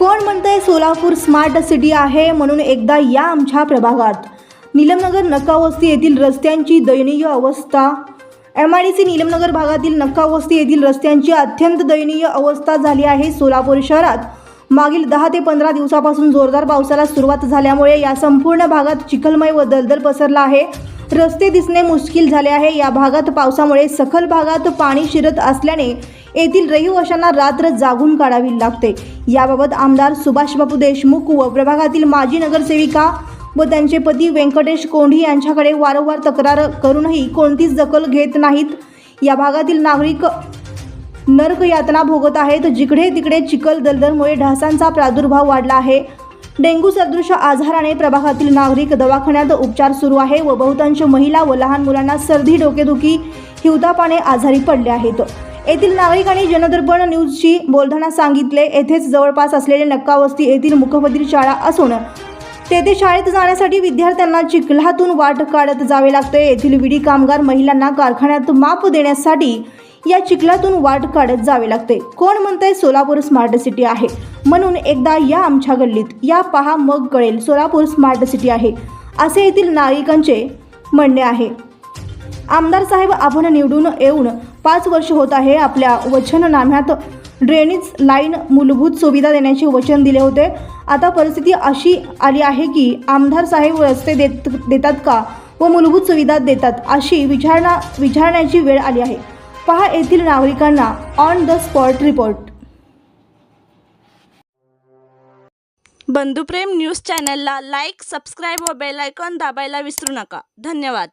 कोण म्हणतंय Solapur smart city आहे म्हणून एकदा या आमच्या प्रभागात. निलमनगर नकावस्ती येथील रस्त्यांची दयनीय अवस्था. M I D C Nilamnagar भागातील नक्कावस्ती येथील रस्त्यांची अत्यंत दयनीय अवस्था झाली आहे सोलापूर शहरात. मागील दहा ते पंधरा दिवसापासून जोरदार पावसाला सुरुवात झाल्यामुळे या संपूर्ण भागात चिखलमय व दलदल पसरला आहे. रस्ते दिसणे मुश्किल झाले आहे. या भागात पावसामुळे सखल भागात पाणी शिरत असल्याने येथील रहिवाशांना रात्र जागून काढावी लागते. याबाबत आमदार सुभाषबाबू देशमुख व प्रभागातील माजी नगरसेविका व त्यांचे पती व्यंकटेश कोंढी यांच्याकडे वारंवार तक्रार करूनही कोणतीच दखल घेत नाहीत. या भागातील नागरिक नरक यातना भोगत आहेत. जिकडे तिकडे चिखल दलदलमुळे ढासांचा प्रादुर्भाव वाढला आहे. डेंग्यू सदृश आजाराने प्रभागातील नागरिक दवाखान्यात उपचार सुरू आहे व बहुतांश महिला व लहान मुलांना सर्दी डोकेदुखी हिवतापाने आजारी पडले आहेत. येथील नागरिकांनी जनदर्पण न्यूजशी बोलताना सांगितले येथेच जवळपास असलेले नक्कावस्ती येथील मुखपत्री शाळा असून तेथे शाळेत जाण्यासाठी विद्यार्थ्यांना चिखलातून वाट काढत जावे लागते. येथील विडी कामगार महिलांना कारखान्यात माप देण्यासाठी या चिखलातून वाट काढत जावे लागते. कोण म्हणतंय सोलापूर स्मार्ट सिटी आहे? म्हणून एकदा या आमच्या गल्लीत या पहा मग कळेल सोलापूर स्मार्ट सिटी आहे असे येथील नागरिकांचे म्हणणे आहे. आमदार साहेब आपण निवडून येऊन पाच वर्ष होत आहे आपल्या वचननाम्यात. ड्रेनेज लाईन मूलभूत सुविधा देण्याचे वचन दिले होते. आता परिस्थिती अशी आली आहे की आमदार साहेब रस्ते देत देतात का व मूलभूत सुविधा देतात अशी विचारणा विचारण्याची वेळ आली आहे. पहा येथील नागरिकांना on the spot report. Bandhuprem news चॅनलला लाईक सबस्क्राईब व बेल आयकॉन दाबायला विसरू नका. धन्यवाद.